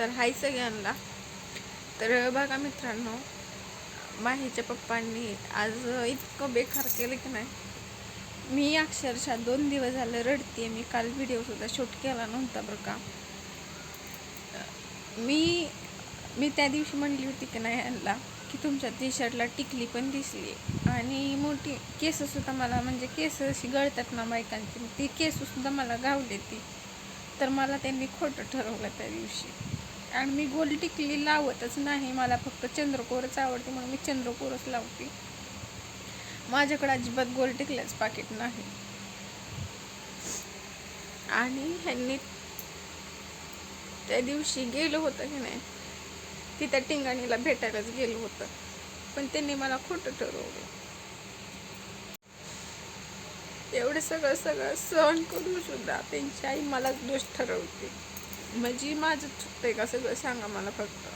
तर हाय सगळ्यांना. तर बघा मित्रांनो माहीच्या पप्पांनी आज इतकं बेकार केलं की नाही. मी अक्षरशः दोन दिवस झालं रडते मी काल व्हिडिओसुद्धा शूट केला नव्हता बरं का. मी मी त्या दिवशी म्हणली होती की नाही यांना की तुमच्या टी शर्टला टिकली पण दिसली आणि मोठी केससुद्धा मला म्हणजे केस अशी गळतात ना बायकांची ती केससुद्धा मला गावले ती. तर मला त्यांनी खोटं ठरवलं त्या दिवशी. आणि मी गोल टिकली लावतच नाही. मला फक्त चंद्रकोरच आवडते म्हणून मी चंद्रकोरच लावते. माझ्याकडे अजिबात गोल टिकल्याच पाकिट नाही. आणि ह्यांनी त्या दिवशी गेलो होतं की नाही ती त्या टिंगाणीला भेटायलाच गेलो होतं. पण त्यांनी मला खोटं ठरवलं. एवढं सगळं सगळं सहन करून सुद्धा त्यांची आई मलाच दोष ठरवते. म्हणजे माझं चुकतंय का सगळं सांगा मला फक्त.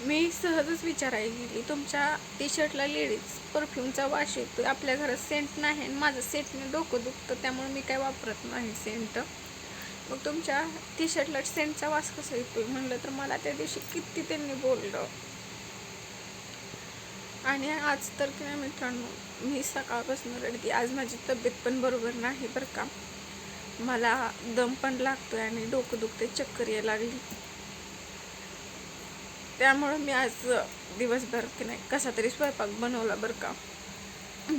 मी सहजच विचारायला गेली तुमच्या टी शर्टला लेडीज परफ्यूमचा वास येतो आपल्या घरात सेंट नाही आणि माझं सेंटने डोकं दुखतं त्यामुळे मी काय वापरत नाही सेंट मग तुमच्या टी शर्टला सेंटचा वास कसा येतो म्हणलं तर मला त्या दिवशी किती त्यांनी बोललं. आणि आज तर की नाही मित्रांनो मी सकाळपासून रडते. आज माझी तब्येत पण बरोबर नाही बरं का. मला दम पण लागतोय आणि डोकं दुखते चक्कर यायला लागली. त्यामुळं मी आज दिवसभर की नाही कसा तरी स्वयंपाक बनवला बरं का.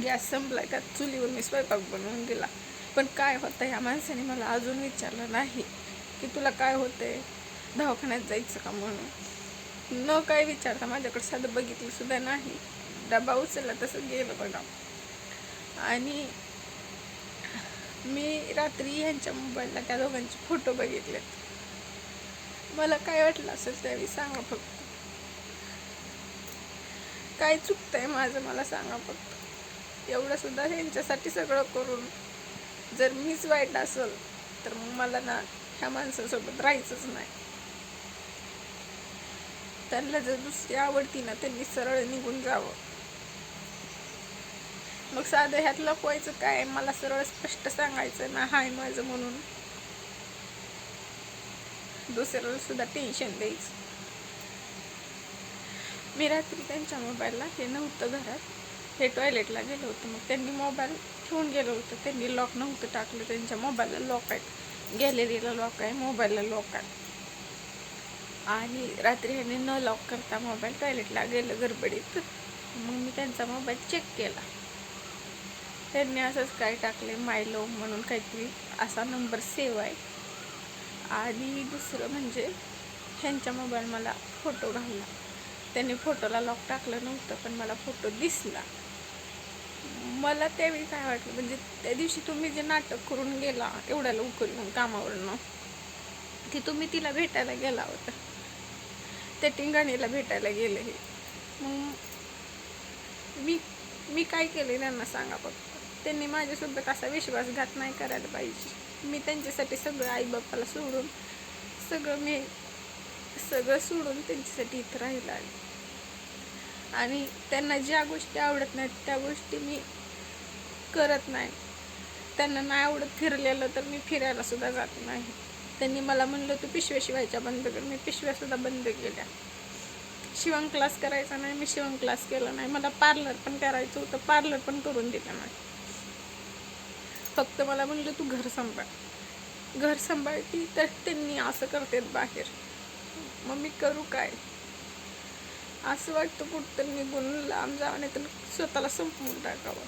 गॅस संपलाय का चुलीवर मी स्वयंपाक बनवून दिला. पण काय होतं ह्या माणसाने मला अजून विचारलं नाही की तुला काय होतंय दवाखान्यात जायचं का म्हणून. न काय विचारता माझ्याकडे साधं बघितलं सुद्धा नाही. डबा उचलला तसं गेलं बघा. आणि मी रात्री ह्यांच्या मोबाईलला त्या दोघांचे फोटो बघितलेत. मला काय वाटलं असेल त्यावेळी सांगा फक्त. काय चुकतंय माझं मला सांगा फक्त. एवढं सुद्धा ह्यांच्यासाठी सगळं करून जर मीच वाईट असेल तर मग मला ना ह्या माणसासोबत राहायचंच नाही. त्यांना जर दुसरी आवडती ना त्यांनी सरळ निघून जावं. मग साधं ह्यात लपवायचं काय? मला सरळ स्पष्ट सांगायचं ना हाय माझं म्हणून. दुसऱ्याला सुद्धा टेन्शन द्यायचं. मी रात्री त्यांच्या मोबाईलला हे नव्हतं घरात. हे टॉयलेटला गेलं होतं. मग त्यांनी मोबाईल ठेवून गेलं होतं. त्यांनी लॉक नव्हतं टाकलं. त्यांच्या मोबाईलला लॉक आहे. गॅलरीला लॉक आहे. मोबाईलला लॉक आहे. आणि रात्री ह्याने न लॉक करता मोबाईल टॉयलेटला गेलं गडबडीत. मग मी त्यांचा मोबाईल चेक केला. त्यांनी असंच काय टाकले मायलो म्हणून काहीतरी असा नंबर सेव आहे. आणि दुसरं म्हणजे ह्यांच्या मोबाईल मला फोटो घालला. त्यांनी फोटोला लॉक टाकलं नव्हतं पण मला फोटो दिसला. मला त्यावेळी काय वाटलं म्हणजे त्या दिवशी तुम्ही जे नाटक करून गेला एवढ्या लवकर येऊन कामावरनं की तुम्ही तिला भेटायला गेला होता. त्या टिंगाणीला भेटायला गेले हे. मग मी मी काय केले त्यांना सांगा बघ त्यांनी माझ्यासोबत असा विश्वासघात नाही करायला पाहिजे. मी त्यांच्यासाठी सगळं आईबापाला सोडून सगळं मी सगळं सोडून त्यांच्यासाठी इथं राहिलं आहे. आणि त्यांना ज्या गोष्टी आवडत नाहीत त्या गोष्टी मी करत नाही. त्यांना नाही आवडत फिरलेलं तर मी फिरायला सुद्धा जात नाही. त्यांनी मला म्हणलं तू पिशव्या शिवायच्या बंद कर. मी पिशव्या सुद्धा बंद केल्या. शिवण क्लास करायचा नाही मी शिवण क्लास केला नाही. मला पार्लर पण करायचं होतं पार्लर पण करून दिलं नाही. फक्त मला म्हणलं तू घर सांभाळ. घर सांभाळती तर त्यांनी असं करतात बाहेर. मग मी करू काय? असं वाटतं कुठं निघून लांब जावं नाही तर स्वतःला संपवून टाकावं.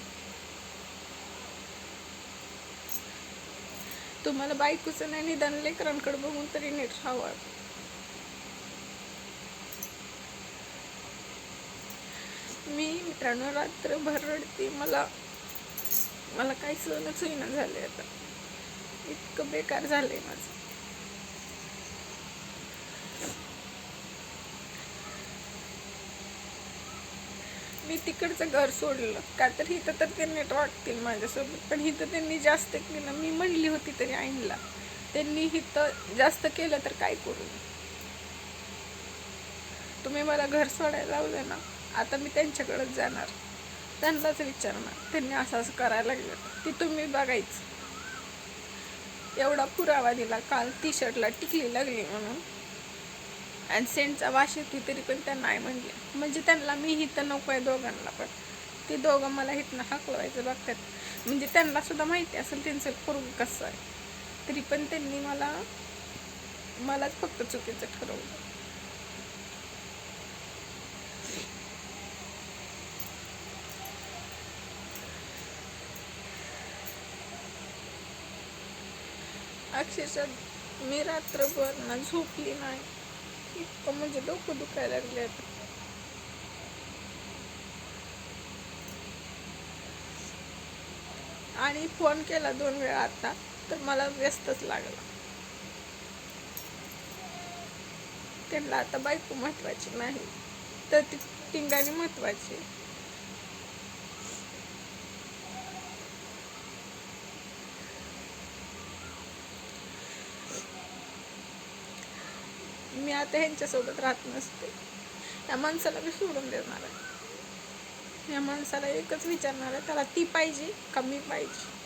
तुम्हाला बायकोचं नाही निदान लेकरांकडे बघून तरी नीट राहावं. मी मित्रांनो रात्रभर रडते. मला मला काही सहनच होईना झाले आता. इतकं बेकार झालंय माझं. मी तिकडचं घर सोडलं. का तर इथं तर ते नीट वाटतील माझ्यासोबत. पण इथं त्यांनी जास्त केलं. मी म्हणली होती तरी आईनला. त्यांनी इथं जास्त केलं तर काय करू? तुम्ही मला घर सोडायला लावलं ना. आता मी त्यांच्याकडेच जाणार. त्यांनाच विचारणार. त्यांनी असं असं करायला लागलं. ती तुम्ही बघायचं. एवढा पुरावा दिला. काल टी शर्टला टिकली लागली म्हणून. आणि सेंटचा वास येतो तरी पण त्या नाही म्हणले म्हणजे त्यांना मी हिथं नको आहे दोघांना पण. ते दोघं मला हिथनं हाकलवायचं बघतात. म्हणजे त्यांना सुद्धा माहिती असेल त्यांचं पोरग कसं आहे. तरी पण त्यांनी मला मलाच फक्त चुकीचं ठरवलं. अक्षरशः मी रात्रभर ना झोपली नाही. इतकं म्हणजे डोकं दुखायला लागले आता. आणि फोन केला दोन वेळा आता तर मला व्यस्तच लागला. त्यांना आता बायको महत्वाची नाही तर ती टिंगाणी महत्वाची. मी आता ह्यांच्यासोबत राहत नसते. या माणसाला मी सोडून देणार आहे. या माणसाला एकच विचारणार आहे त्याला ती पाहिजे का मी पाहिजे?